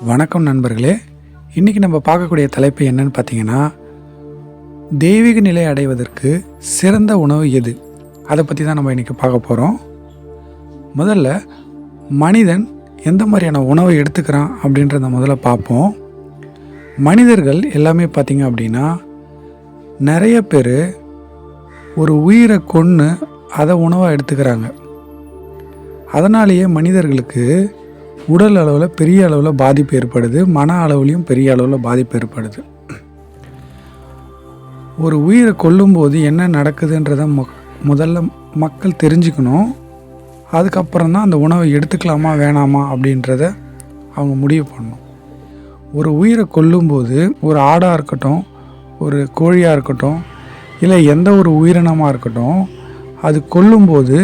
வணக்கம் நண்பர்களே. இன்றைக்கி நம்ம பார்க்கக்கூடிய தலைப்பு என்னன்னு பார்த்தீங்கன்னா தெய்வீக நிலை அடைவதற்கு சிறந்த உணவு எது? அதை பற்றி தான் நம்ம இன்றைக்கி பார்க்க போகிறோம் முதல்ல மனிதன் எந்த மாதிரியான உணவை எடுத்துக்கிறான் அப்படின்றத முதல்ல பார்ப்போம். மனிதர்கள் எல்லாமே பார்த்தீங்க அப்படின்னா நிறைய பேர் ஒரு உயிரை கொன்று அதை உணவாக எடுத்துக்கிறாங்க. அதனாலேயே மனிதர்களுக்கு உடல் அளவில் பெரிய அளவில் பாதிப்பு ஏற்படுது மன அளவுலேயும் பெரிய அளவில் பாதிப்பு ஏற்படுது. ஒரு உயிரை கொல்லும்போது என்ன நடக்குதுன்றத மக் முதல்ல மக்கள் தெரிஞ்சுக்கணும். அதுக்கப்புறம் தான் அந்த உணவை எடுத்துக்கலாமா வேணாமா அப்படின்றத அவங்க முடிவு பண்ணணும். ஒரு உயிரை கொல்லும்போது ஒரு ஆடாக இருக்கட்டும் ஒரு கோழியாக இருக்கட்டும் இல்லை எந்த ஒரு உயிரினமாக இருக்கட்டும் அது கொல்லும்போது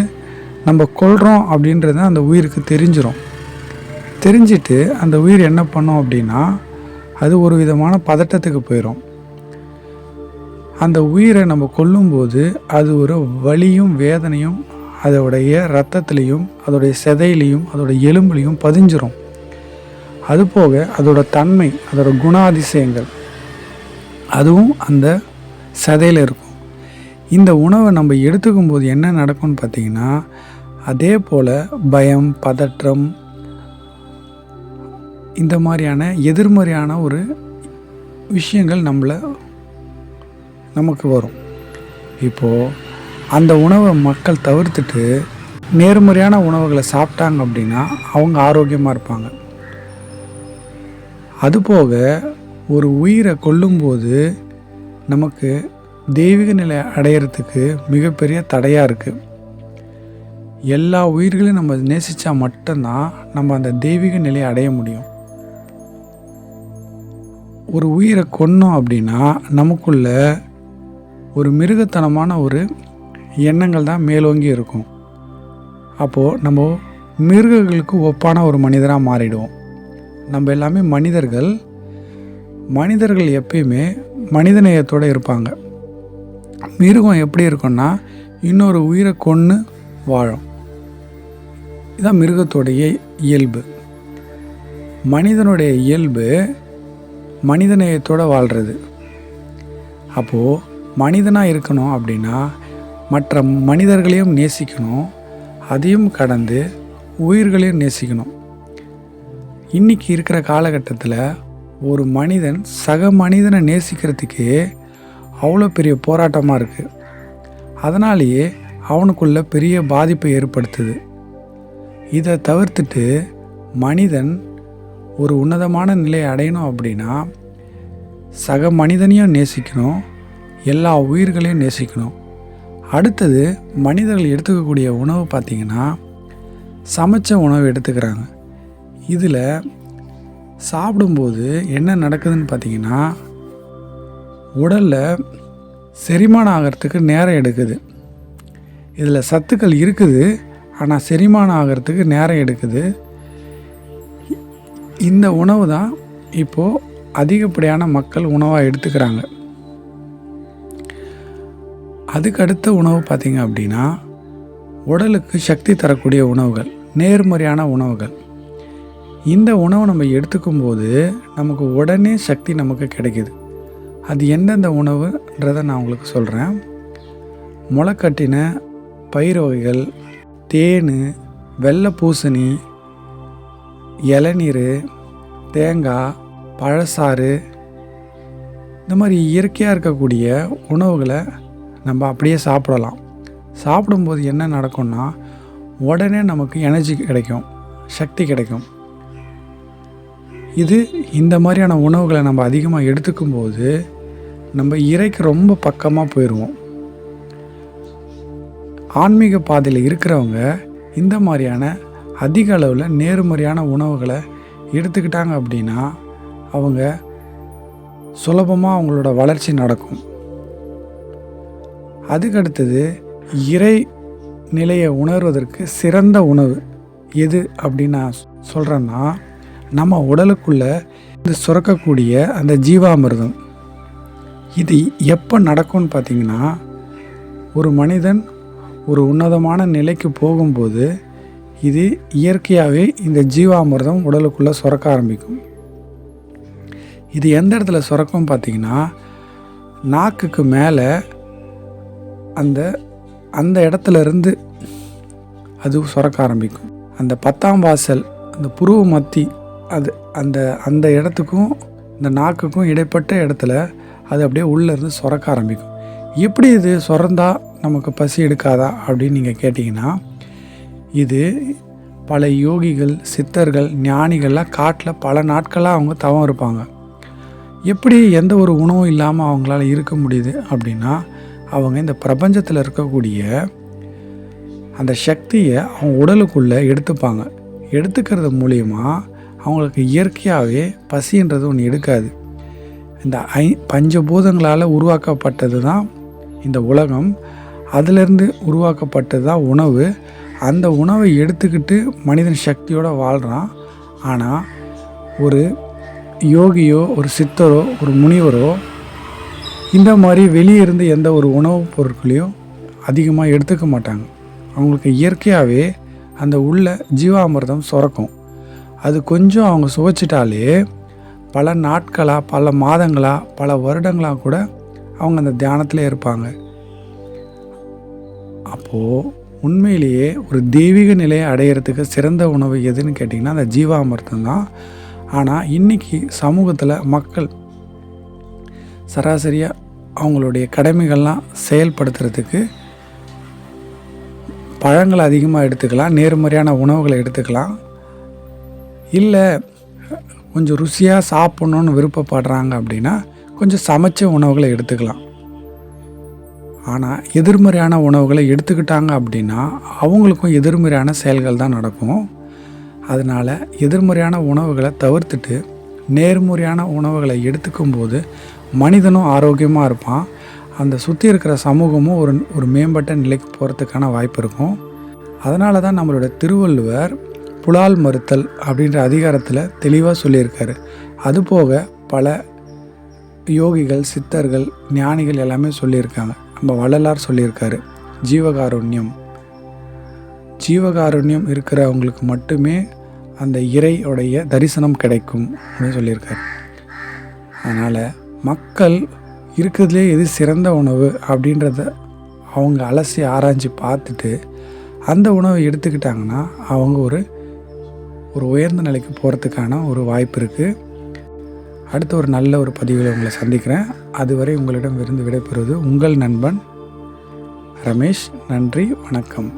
நம்ம கொல்கிறோம் அப்படின்றது அந்த உயிருக்கு தெரிஞ்சிடும் தெரிஞ்சிட்டு அந்த உயிர் என்ன பண்ணும் அப்படின்னா அது ஒரு விதமான பதட்டத்துக்கு போயிடும் அந்த உயிரை நம்ம கொல்லும்போது அது ஒரு வலியும் வேதனையும் அதோடைய ரத்தத்துலேயும் அதோடைய செதையிலையும் அதோடைய எலும்புலையும் பதிஞ்சிரும். அதுபோக அதோட தன்மை அதோட குணாதிசயங்கள் அதுவும் அந்த சதையில் இருக்கும். இந்த உணவை நம்ம எடுத்துக்கும் போது என்ன நடக்கும்னு பார்த்தீங்கன்னா அதே போல் பயம் பதற்றம் இந்த மாதிரியான எதிர்மறையான ஒரு விஷயங்கள் நம்மளை நமக்கு வரும். இப்போது அந்த உணவை மக்கள் தவிர்த்துட்டு நேர்மறையான உணவுகளை சாப்பிட்டாங்க அப்படின்னா அவங்க ஆரோக்கியமாக இருப்பாங்க. அதுபோக ஒரு உயிரை கொல்லும்போது நமக்கு தெய்வீக நிலை அடையிறதுக்கு மிகப்பெரிய தடையாக இருக்குது எல்லா உயிர்களையும் நம்ம நேசித்தா மட்டும்தான் நம்ம அந்த தெய்வீக நிலையை அடைய முடியும். ஒரு உயிரை கொன்னோம் அப்படின்னா நமக்குள்ள ஒரு மிருகத்தனமான ஒரு எண்ணங்கள் தான் மேலோங்கி இருக்கும். அப்போது நம்ம மிருகங்களுக்கு ஒப்பான ஒரு மனிதராக மாறிடுவோம். நம்ம எல்லாமே மனிதர்கள். மனிதர்கள் எப்பயுமே மனிதநேயத்தோடு இருப்பாங்க. மிருகம் எப்படி இருக்கும்னா இன்னொரு உயிரை கொன்று வாழும். இதுதான் மிருகத்தோடைய இயல்பு. மனிதனுடைய இயல்பு மனிதநேயத்தோடு வாழ்கிறது அப்போது மனிதனாக இருக்கணும் அப்படின்னா மற்ற மனிதர்களையும் நேசிக்கணும் அதையும் கடந்து உயிர்களையும் நேசிக்கணும். இன்னைக்கு இருக்கிற காலகட்டத்தில் ஒரு மனிதன் சக மனிதனை நேசிக்கிறதுக்கு அவ்வளோ பெரிய போராட்டமாக இருக்குது அதனாலேயே அவனுக்குள்ள பெரிய பாதிப்பை ஏற்படுத்துது. இதை தவிர்த்துட்டு மனிதன் ஒரு உன்னதமான நிலையை அடையணும் அப்படின்னா சக மனிதனையும் நேசிக்கணும் எல்லா உயிர்களையும் நேசிக்கணும். அடுத்தது மனிதர்கள் எடுத்துக்கக்கூடிய உணவு பார்த்திங்கன்னா சமைச்ச உணவு எடுத்துக்கிறாங்க. இதில் சாப்பிடும்போது என்ன நடக்குதுன்னு பார்த்தீங்கன்னா உடலில் செரிமானம் ஆகிறதுக்கு நேரம் எடுக்குது. இதில் சத்துக்கள் இருக்குது ஆனால் செரிமானம் ஆகிறதுக்கு நேரம் எடுக்குது. இந்த உணவு தான் இப்போது அதிகப்படியான மக்கள் உணவாக எடுத்துக்கிறாங்க. அதுக்கு அடுத்த உணவு பார்த்தீங்க அப்படின்னா உடலுக்கு சக்தி தரக்கூடிய உணவுகள் நேர்மறையான உணவுகள். இந்த உணவை நம்ம எடுத்துக்கும் போது நமக்கு உடனே சக்தி நமக்கு கிடைக்குது. அது எந்தெந்த உணவுன்றதை நான் உங்களுக்கு சொல்கிறேன் முளைக்கட்டின பயிர் வகைகள் தேன் வெள்ளை பூசணி இளநீர் தேங்காய் பழசாறு இந்த மாதிரி இயற்கையாக இருக்கக்கூடிய உணவுகளை நம்ம அப்படியே சாப்பிடலாம். சாப்பிடும்போது என்ன நடக்கும்னா உடனே நமக்கு எனர்ஜி கிடைக்கும் சக்தி கிடைக்கும். இது இந்த மாதிரியான உணவுகளை நம்ம அதிகமாக எடுத்துக்கும் போது நம்ம இறைக்கு ரொம்ப பக்கமாக போயிடுவோம் ஆன்மீக பாதையில் இருக்கிறவங்க இந்த மாதிரியான அதிக அளவில் நேர்மறையான உணவுகளை எடுத்துக்கிட்டாங்க அப்படின்னா அவங்க சுலபமாக அவங்களோட வளர்ச்சி நடக்கும். அதுக்கடுத்தது இறை நிலையை உணர்வதற்கு சிறந்த உணவு எது அப்படின்னு நான் சொல்கிறேன்னா நம்ம உடலுக்குள்ள இது சுரக்கக்கூடிய அந்த ஜீவாமிர்தம். இது எப்போ நடக்கும்னு பார்த்தீங்கன்னா ஒரு மனிதன் ஒரு உன்னதமான நிலைக்கு போகும்போது இது இயற்கையாகவே இந்த ஜீவாமிர்தம் உடலுக்குள்ளே சுரக்க ஆரம்பிக்கும். இது எந்த இடத்துல சுரக்கும் பார்த்தீங்கன்னா நாக்குக்கு மேலே அந்த அந்த இடத்துல இருந்து அது சுரக்க ஆரம்பிக்கும். அந்த பத்தாம் வாசல் அந்த புருவ மத்தி அது அந்த அந்த இடத்துக்கும் இந்த நாக்குக்கும் இடைப்பட்ட இடத்துல அது அப்படியே உள்ளேருந்து சுரக்க ஆரம்பிக்கும். எப்படி இது சுரந்தா நமக்கு பசி எடுக்காதா அப்படின்னு நீங்கள் கேட்டிங்கன்னா இது பல யோகிகள் சித்தர்கள் ஞானிகள்லாம் காட்டில் பல நாட்களாக அவங்க தவம் இருப்பாங்க. எப்படி எந்த ஒரு உணவும் இல்லாமல் அவங்களால இருக்க முடியுது அப்படின்னா அவங்க இந்த பிரபஞ்சத்தில் இருக்கக்கூடிய அந்த சக்தியை அவங்க உடலுக்குள்ளே எடுத்துப்பாங்க. எடுத்துக்கிறது மூலியமாக அவங்களுக்கு இயற்கையாகவே பசின்றது ஒன்று எடுக்காது. இந்த ஐ பஞ்சபூதங்களால் உருவாக்கப்பட்டது தான் இந்த உலகம். அதிலிருந்து உருவாக்கப்பட்டது தான் உணவு. அந்த உணவை எடுத்துக்கிட்டு மனிதன் சக்தியோடு வாழ்கிறான் ஆனால் ஒரு யோகியோ ஒரு சித்தரோ ஒரு முனிவரோ இந்த மாதிரி வெளியே இருந்து எந்த ஒரு உணவுப் பொருட்களையும் அதிகமாக எடுத்துக்க மாட்டாங்க. அவங்களுக்கு இயற்கையாகவே அந்த உள்ள ஜீவாமிர்தம் சுரக்கும். அது கொஞ்சம் அவங்க சுவைச்சிட்டாலே பல நாட்களாக பல மாதங்களாக பல வருடங்களாக கூட அவங்க அந்த தியானத்தில் இருப்பாங்க. அப்போது உண்மையிலேயே ஒரு தெய்வீக நிலையை அடையிறதுக்கு சிறந்த உணவு எதுன்னு கேட்டிங்கன்னா அந்த ஜீவாமிர்தம் தான். ஆனால் இன்றைக்கி சமூகத்தில் மக்கள் சராசரியாக அவங்களுடைய கடமைகள்லாம் செயல்படுத்துறதுக்கு பழங்களை அதிகமாக எடுத்துக்கலாம் நேர்மறையான உணவுகளை எடுத்துக்கலாம். இல்லை கொஞ்சம் ருசியாக சாப்பிட்ணுன்னு விருப்பப்படுறாங்க அப்படின்னா கொஞ்சம் சமைச்ச உணவுகளை எடுத்துக்கலாம். ஆனால் எதிர்மறையான உணவுகளை எடுத்துக்கிட்டாங்க அப்படின்னா அவங்களுக்கும் எதிர்மறையான செயல்கள் தான் நடக்கும். அதனால் எதிர்மறையான உணவுகளை தவிர்த்துட்டு நேர்முறையான உணவுகளை எடுத்துக்கும் போது மனிதனும் ஆரோக்கியமாக இருப்பான். அந்த சுற்றி இருக்கிற சமூகமும் ஒரு ஒரு மேம்பட்ட நிலைக்கு போகிறதுக்கான வாய்ப்பு இருக்கும். அதனால தான் நம்மளோட திருவள்ளுவர் புலால் மறுத்தல் அப்படின்ற அதிகாரத்தில் தெளிவாக சொல்லியிருக்காரு. அதுபோக பல யோகிகள் சித்தர்கள் ஞானிகள் எல்லாமே சொல்லியிருக்காங்க. நம்ம வள்ளலார் சொல்லியிருக்காரு ஜீவகாருண்யம். ஜீவகாருண்யம் இருக்கிறவங்களுக்கு மட்டுமே அந்த இறையுடைய தரிசனம் கிடைக்கும் அப்படின்னு சொல்லியிருக்காரு. அதனால் மக்கள் இருக்கிறதுலே எது சிறந்த உணவு அப்படின்றத அவங்க அலசி ஆராய்ஞ்சு பார்த்துட்டு அந்த உணவை எடுத்துக்கிட்டாங்கன்னா அவங்க ஒரு ஒரு உயர்ந்த நிலைக்கு போகிறதுக்கான ஒரு வாய்ப்பு இருக்குது அடுத்த ஒரு நல்ல ஒரு பதிவில் உங்களை சந்திக்கிறேன். அதுவரை உங்களிடம் விருந்து விடைபெறுவது உங்கள் நண்பன் ரமேஷ். நன்றி வணக்கம்.